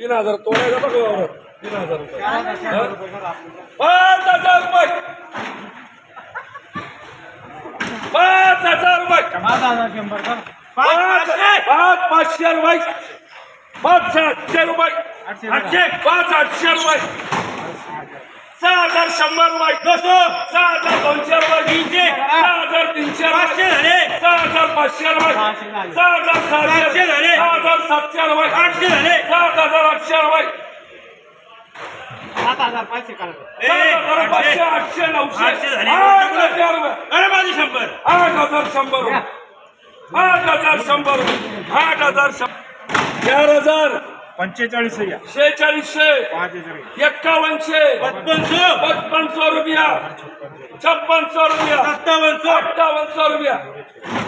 तीन हजार तोडायचं बघ. वावरात. तीन हजार रुपये? पाच हजार रुपये. पाच हजार रुपये. पाच पाच पाचशे. रुपये. पाच सातशे रुपये. आठशे पाच आठशे रुपये. सहा हजार शंभर रुपये. दोनशे सहा हजार दोनशे रुपये. तीनशे सहा हजार तीनशे पाचशे. पाचशे रुपये सहा हजार सहाशे झाले. सहा हजार सातशे रुपये आठशे झाले सात हजार आठशे रुपये सात हजार पाचशे सात पाचशे आठशे नऊशे. आठशे झाले. आठ हजार अरे माझे शंभर. आठ हजार शंभर. आठ हजार शंभर. आठ हजार शंभर. चार हजार. पंचेचाळीस या शेहेचाळीसशे पंचेचाळीस एक्कावनशे पचपन सौ पचपन सौ रुपया छप्पन सौ रुपया सत्तावन सौ अट्ठावन सौ रुपया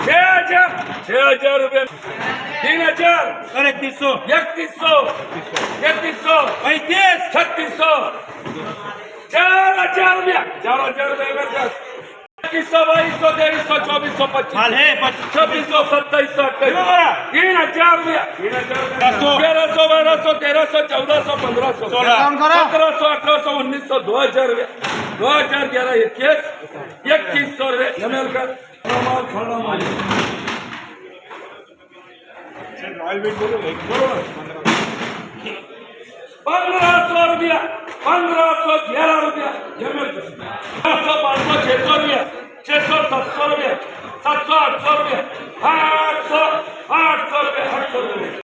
छह हजार छह हजार रुपया तीन हजार अरे तीस सौ इकतीस सौ इकतीस सौ पैंतीस छत्तीस सौ चार हजार रुपया चार हजार रुपया इक्कीस सौ बाईस सौ तेईस सौ चौबीस सौ पच्चीस माल है पच्चीस छब्बीस सौ सत्ताईस सौ अट्ठाईस तीन हजार रुपया तीन हजार सौ। तेरह सौ बारह सौ तेरह सौ चौदह सौ पंद्रह सौ सोलह। सत्रह सौ अठारह सौ उन्नीस सौ दो हजार रुपया दो हजार ग्यारह इक्कीस इक्कीस सौ रुपये जमेल का माल खड़ा माल पंद्रह सौ रुपया पंद्रह सौ ग्यारह रुपया जमेल पाँच सौ पाँच सौ छह सौ रुपया छह सौ सात सौ रुपया सात सौ आठ सौ रुपया आठ सौ आठ सौ रुपया आठ सौ रुपया